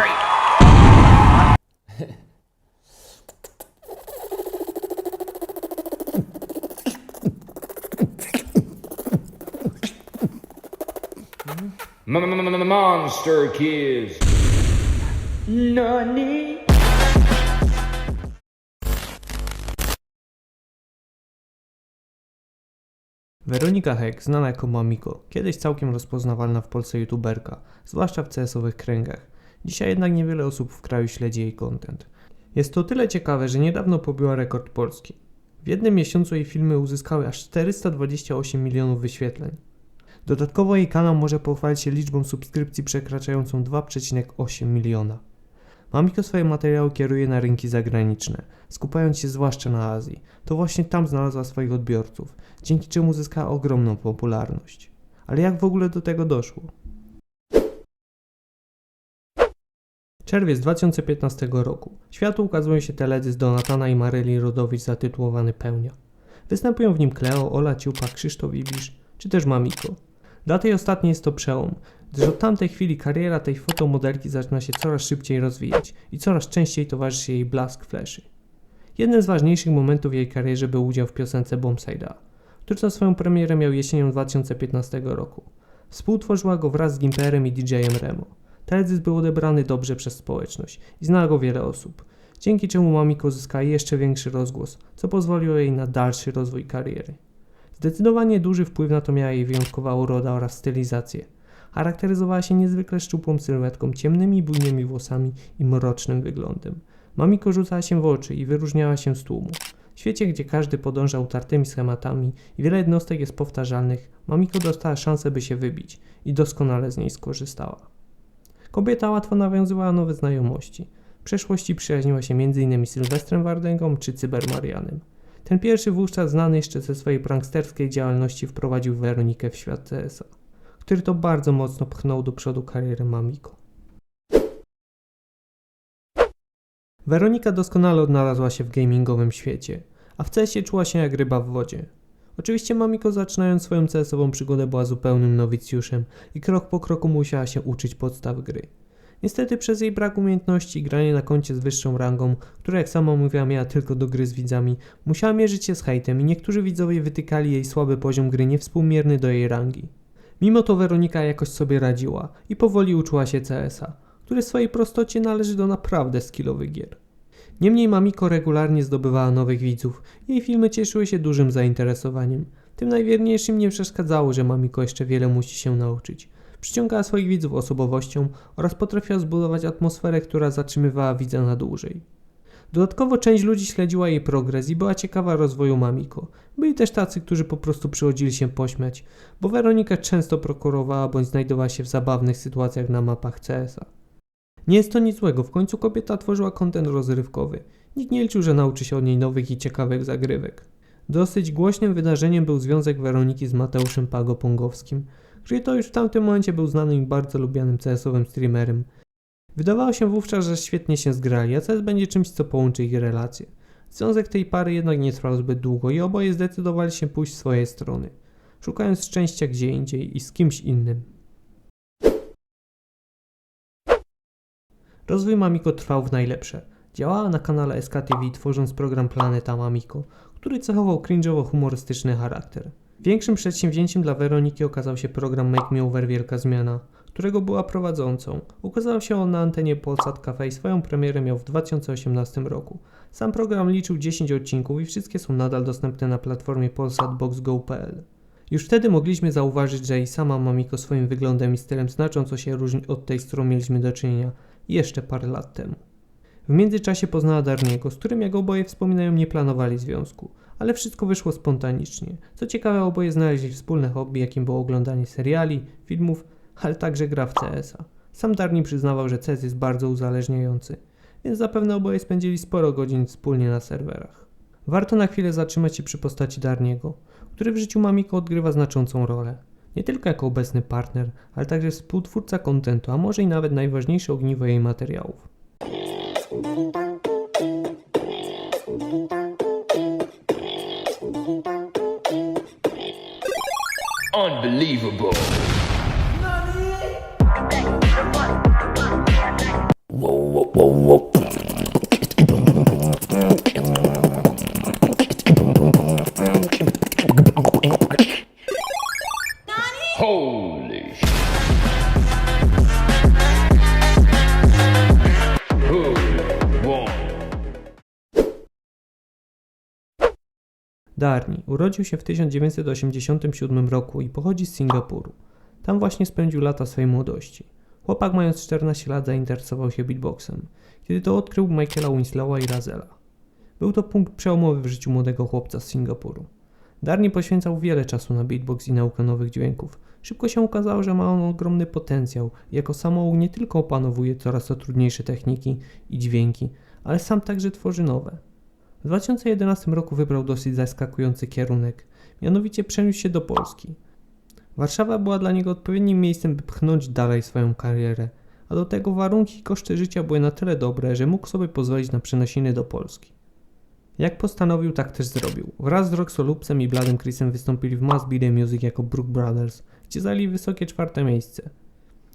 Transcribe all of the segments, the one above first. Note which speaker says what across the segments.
Speaker 1: great. Monster Kids. Nani?
Speaker 2: Weronika Heck, znana jako Mamiko, kiedyś całkiem rozpoznawalna w Polsce youtuberka, zwłaszcza w CS-owych kręgach. Dzisiaj jednak niewiele osób w kraju śledzi jej content. Jest to tyle ciekawe, że niedawno pobiła rekord Polski. W jednym miesiącu jej filmy uzyskały aż 428 milionów wyświetleń. Dodatkowo jej kanał może pochwalić się liczbą subskrypcji przekraczającą 2,8 miliona. Mamiko swoje materiały kieruje na rynki zagraniczne, skupiając się zwłaszcza na Azji. To właśnie tam znalazła swoich odbiorców, dzięki czemu zyskała ogromną popularność. Ale jak w ogóle do tego doszło? Czerwiec 2015 roku. Światu ukazuje się teledysk Donatana i Maryli Rodowicz zatytułowany Pełnia. Występują w nim Kleo, Ola Ciupa, Krzysztof Ibisz, czy też Mamiko. Dla tej ostatniej jest to przełom, gdyż od tamtej chwili kariera tej fotomodelki zaczyna się coraz szybciej rozwijać i coraz częściej towarzyszy jej blask fleszy. Jednym z ważniejszych momentów jej karierze był udział w piosence Bombside'a, który to swoją premierę miał jesienią 2015 roku. Współtworzyła go wraz z Gimperem i DJ-em Remo. Teledysk był odebrany dobrze przez społeczność i zna go wiele osób, dzięki czemu Mamiko zyskała jeszcze większy rozgłos, co pozwoliło jej na dalszy rozwój kariery. Zdecydowanie duży wpływ na to miała jej wyjątkowa uroda oraz stylizację. Charakteryzowała się niezwykle szczupłą sylwetką, ciemnymi, bujnymi włosami i mrocznym wyglądem. Mamiko rzucała się w oczy i wyróżniała się z tłumu. W świecie, gdzie każdy podąża utartymi schematami i wiele jednostek jest powtarzalnych, Mamiko dostała szansę, by się wybić i doskonale z niej skorzystała. Kobieta łatwo nawiązywała nowe znajomości. W przeszłości przyjaźniła się m.in. z Sylwestrem Wardęgą czy Cybermarianem. Ten pierwszy wówczas znany jeszcze ze swojej pranksterskiej działalności wprowadził Weronikę w świat CS-a, który to bardzo mocno pchnął do przodu karierę Mamiko. Weronika doskonale odnalazła się w gamingowym świecie, a w CS-ie czuła się jak ryba w wodzie. Oczywiście Mamiko zaczynając swoją CS-ową przygodę była zupełnym nowicjuszem i krok po kroku musiała się uczyć podstaw gry. Niestety przez jej brak umiejętności i granie na koncie z wyższą rangą, która jak sama mówiła miała tylko do gry z widzami, musiała mierzyć się z hejtem i niektórzy widzowie wytykali jej słaby poziom gry niewspółmierny do jej rangi. Mimo to Weronika jakoś sobie radziła i powoli uczyła się CS-a, który w swojej prostocie należy do naprawdę skillowych gier. Niemniej Mamiko regularnie zdobywała nowych widzów, jej filmy cieszyły się dużym zainteresowaniem. Tym najwierniejszym nie przeszkadzało, że Mamiko jeszcze wiele musi się nauczyć. Przyciągała swoich widzów osobowością oraz potrafiła zbudować atmosferę, która zatrzymywała widza na dłużej. Dodatkowo część ludzi śledziła jej progres i była ciekawa rozwoju Mamiko. Byli też tacy, którzy po prostu przychodzili się pośmiać, bo Weronika często prokurowała bądź znajdowała się w zabawnych sytuacjach na mapach CS-a. Nie jest to nic złego, w końcu kobieta tworzyła kontent rozrywkowy. Nikt nie liczył, że nauczy się od niej nowych i ciekawych zagrywek. Dosyć głośnym wydarzeniem był związek Weroniki z Mateuszem Pago-Pongowskim, który to już w tamtym momencie był znanym i bardzo lubianym CS-owym streamerem. Wydawało się wówczas, że świetnie się zgrali, a CS będzie czymś, co połączy ich relacje. Związek tej pary jednak nie trwał zbyt długo i oboje zdecydowali się pójść w swoje strony, szukając szczęścia gdzie indziej i z kimś innym. Rozwój Mamiko trwał w najlepsze. Działała na kanale SKTV tworząc program Planeta Mamiko, który cechował cringe'owo-humorystyczny charakter. Większym przedsięwzięciem dla Weroniki okazał się program Make Me Over Wielka Zmiana, którego była prowadzącą. Ukazał się on na antenie Polsat Cafe i swoją premierę miał w 2018 roku. Sam program liczył 10 odcinków i wszystkie są nadal dostępne na platformie polsatboxgo.pl. Już wtedy mogliśmy zauważyć, że i sama Mamiko swoim wyglądem i stylem znacząco się różni od tej, z którą mieliśmy do czynienia jeszcze parę lat temu. W międzyczasie poznała Darniego, z którym jak oboje wspominają nie planowali związku, ale wszystko wyszło spontanicznie. Co ciekawe oboje znaleźli wspólne hobby, jakim było oglądanie seriali, filmów, ale także gra w CS-a. Sam Darni przyznawał, że CS jest bardzo uzależniający, więc zapewne oboje spędzili sporo godzin wspólnie na serwerach. Warto na chwilę zatrzymać się przy postaci Darniego, który w życiu Mamiko odgrywa znaczącą rolę. Nie tylko jako obecny partner, ale także współtwórca kontentu, a może i nawet najważniejsze ogniwo jej materiałów.
Speaker 1: Unbelievable.
Speaker 2: Darni urodził się w 1987 roku i pochodzi z Singapuru. Tam właśnie spędził lata swojej młodości. Chłopak mając 14 lat zainteresował się beatboxem, kiedy to odkrył Michaela Winslowa i Razela. Był to punkt przełomowy w życiu młodego chłopca z Singapuru. Darni poświęcał wiele czasu na beatbox i naukę nowych dźwięków. Szybko się okazało, że ma on ogromny potencjał. Jako samouk nie tylko opanowuje coraz to trudniejsze techniki i dźwięki, ale sam także tworzy nowe. W 2011 roku wybrał dosyć zaskakujący kierunek, mianowicie przeniósł się do Polski. Warszawa była dla niego odpowiednim miejscem, by pchnąć dalej swoją karierę, a do tego warunki i koszty życia były na tyle dobre, że mógł sobie pozwolić na przeniesienie do Polski. Jak postanowił, tak też zrobił. Wraz z Roxolubcem i Bladem Chrisem wystąpili w Mass Media Music jako Brook Brothers, gdzie zajęli wysokie czwarte miejsce.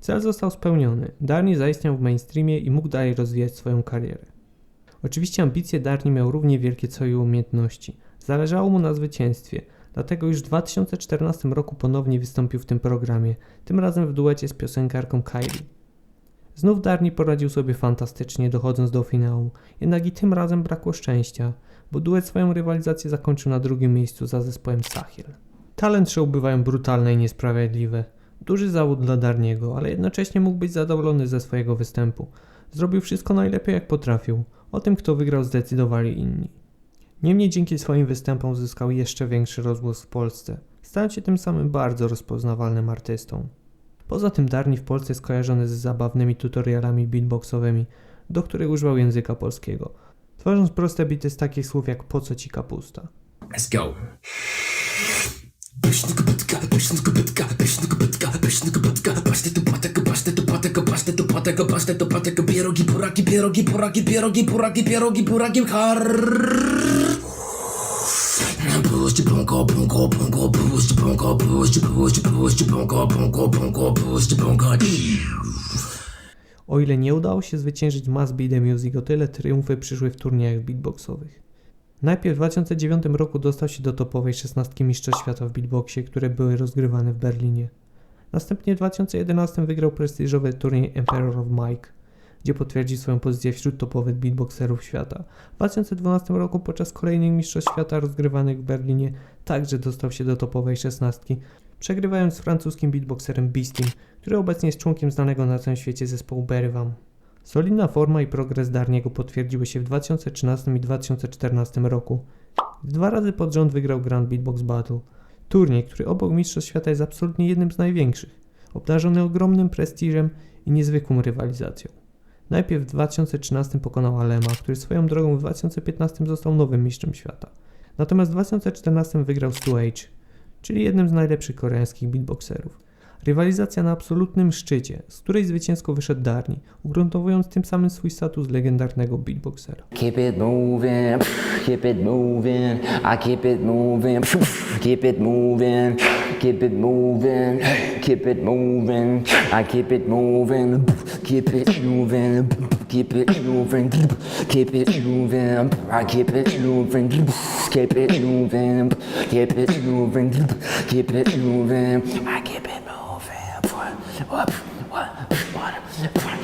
Speaker 2: Cel został spełniony, Darni zaistniał w mainstreamie i mógł dalej rozwijać swoją karierę. Oczywiście ambicje Darni miał równie wielkie co i umiejętności. Zależało mu na zwycięstwie, dlatego już w 2014 roku ponownie wystąpił w tym programie, tym razem w duecie z piosenkarką Kylie. Znów Darni poradził sobie fantastycznie, dochodząc do finału, jednak i tym razem brakło szczęścia, bo duet swoją rywalizację zakończył na drugim miejscu za zespołem Sahil. Talent show bywają brutalne i niesprawiedliwe. Duży zawód dla Darniego, ale jednocześnie mógł być zadowolony ze swojego występu. Zrobił wszystko najlepiej jak potrafił. O tym, kto wygrał, zdecydowali inni. Niemniej dzięki swoim występom zyskał jeszcze większy rozgłos w Polsce. Stał się tym samym bardzo rozpoznawalnym artystą. Poza tym Darni w Polsce jest kojarzony z zabawnymi tutorialami beatboxowymi, do których używał języka polskiego, tworząc proste bity z takich słów jak po co ci kapusta.
Speaker 3: Let's go tego pasztę to patego pierogi, buraki, pierogi, buraki, pierogi, buraki, pierogi, buraki. Puść bongo, bongo, bongo, puść bongo, puść, puść, puść bongo, bongo, bongo, puść bongo.
Speaker 2: O ile nie udało się zwyciężyć Must Be The Music, o tyle triumfy przyszły w turniejach beatboxowych. Najpierw w 2009 roku dostał się do topowej 16 mistrzostw świata w beatboxie, które były rozgrywane w Berlinie. Następnie w 2011 wygrał prestiżowy turniej Emperor of Mike, gdzie potwierdził swoją pozycję wśród topowych beatboxerów świata. W 2012 roku podczas kolejnych mistrzostw świata rozgrywanych w Berlinie także dostał się do topowej 16, przegrywając z francuskim beatboxerem Beastim, który obecnie jest członkiem znanego na całym świecie zespołu Berwam. Solidna forma i progres Darniego potwierdziły się w 2013 i 2014 roku. Dwa razy pod rząd wygrał Grand Beatbox Battle. Turniej, który obok Mistrzostw Świata jest absolutnie jednym z największych, obdarzony ogromnym prestiżem i niezwykłą rywalizacją. Najpierw w 2013 pokonał Alema, który swoją drogą w 2015 został nowym mistrzem świata. Natomiast w 2014 wygrał Stu H, czyli jednym z najlepszych koreańskich beatboxerów. Rywalizacja na absolutnym szczycie, z której zwycięsko wyszedł Darni, ugruntowując tym samym swój status legendarnego beatboxera.
Speaker 4: Keep it moving, keep it moving, I keep it moving, keep it moving, keep it moving, keep it moving, I keep it moving, keep it moving, keep it moving, keep it moving, I keep it moving, keep it moving, keep it moving, keep it moving. water, water, water.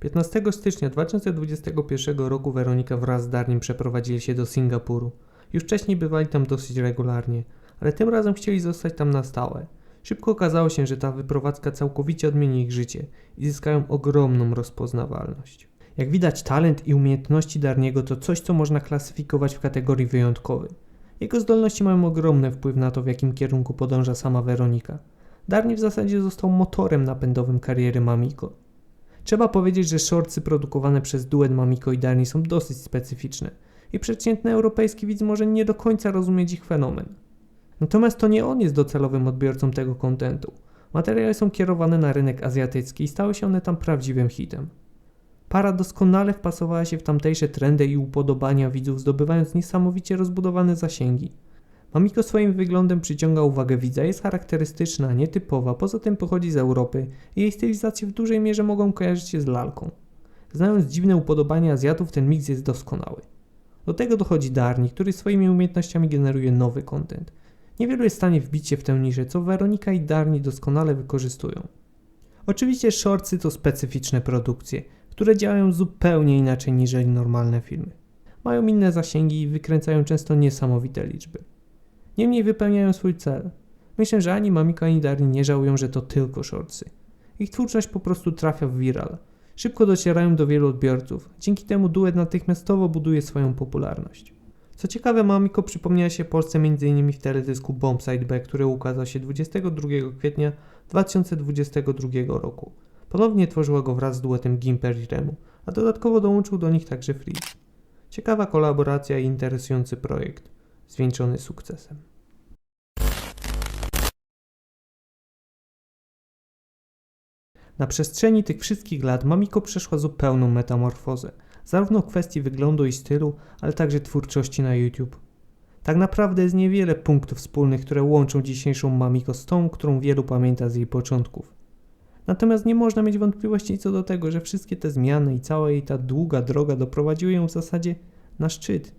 Speaker 2: 15 stycznia 2021 roku Weronika wraz z Darnim przeprowadzili się do Singapuru. Już wcześniej bywali tam dosyć regularnie, ale tym razem chcieli zostać tam na stałe. Szybko okazało się, że ta wyprowadzka całkowicie odmieni ich życie i zyskają ogromną rozpoznawalność. Jak widać, talent i umiejętności Darniego to coś, co można klasyfikować w kategorii wyjątkowy. Jego zdolności mają ogromny wpływ na to, w jakim kierunku podąża sama Weronika. Darni w zasadzie został motorem napędowym kariery Mamiko. Trzeba powiedzieć, że shortsy produkowane przez duet Mamiko i Darni są dosyć specyficzne i przeciętny europejski widz może nie do końca rozumieć ich fenomen. Natomiast to nie on jest docelowym odbiorcą tego kontentu. Materiały są kierowane na rynek azjatycki i stały się one tam prawdziwym hitem. Para doskonale wpasowała się w tamtejsze trendy i upodobania widzów, zdobywając niesamowicie rozbudowane zasięgi. Mamiko swoim wyglądem przyciąga uwagę widza, jest charakterystyczna, nietypowa, poza tym pochodzi z Europy i jej stylizacje w dużej mierze mogą kojarzyć się z lalką. Znając dziwne upodobania Azjatów, ten miks jest doskonały. Do tego dochodzi Darni, który swoimi umiejętnościami generuje nowy content. Niewielu jest w stanie wbić się w tę niszę, co Weronika i Darni doskonale wykorzystują. Oczywiście shortsy to specyficzne produkcje, które działają zupełnie inaczej niż normalne filmy. Mają inne zasięgi i wykręcają często niesamowite liczby. Niemniej wypełniają swój cel. Myślę, że ani Mamiko, ani Darni nie żałują, że to tylko shortsy. Ich twórczość po prostu trafia w viral. Szybko docierają do wielu odbiorców. Dzięki temu duet natychmiastowo buduje swoją popularność. Co ciekawe, Mamiko przypomniała się Polsce m.in. w teledysku Bombside B, który ukazał się 22 kwietnia 2022 roku. Ponownie tworzyła go wraz z duetem Gimper i Remu, a dodatkowo dołączył do nich także Freeze. Ciekawa kolaboracja i interesujący projekt, zwieńczony sukcesem. Na przestrzeni tych wszystkich lat Mamiko przeszła zupełną metamorfozę, zarówno w kwestii wyglądu i stylu, ale także twórczości na YouTube. Tak naprawdę jest niewiele punktów wspólnych, które łączą dzisiejszą Mamiko z tą, którą wielu pamięta z jej początków. Natomiast nie można mieć wątpliwości co do tego, że wszystkie te zmiany i cała jej ta długa droga doprowadziły ją w zasadzie na szczyt.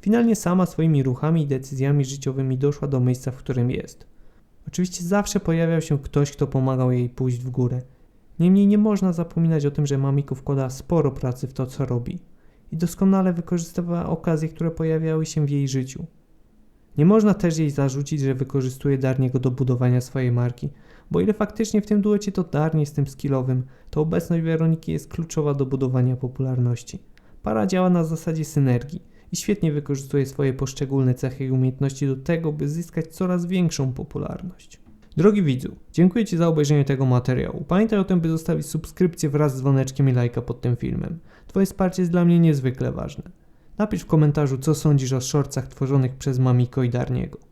Speaker 2: Finalnie sama swoimi ruchami i decyzjami życiowymi doszła do miejsca, w którym jest. Oczywiście zawsze pojawiał się ktoś, kto pomagał jej pójść w górę. Niemniej nie można zapominać o tym, że Mamiko wkłada sporo pracy w to, co robi i doskonale wykorzystywała okazje, które pojawiały się w jej życiu. Nie można też jej zarzucić, że wykorzystuje Darniego do budowania swojej marki, bo ile faktycznie w tym duecie to Darnie z tym skillowym, to obecność Weroniki jest kluczowa do budowania popularności. Para działa na zasadzie synergii i świetnie wykorzystuje swoje poszczególne cechy i umiejętności do tego, by zyskać coraz większą popularność. Drogi widzu, dziękuję Ci za obejrzenie tego materiału. Pamiętaj o tym, by zostawić subskrypcję wraz z dzwoneczkiem i lajka pod tym filmem. Twoje wsparcie jest dla mnie niezwykle ważne. Napisz w komentarzu, co sądzisz o shortsach tworzonych przez Mamiko i Darniego.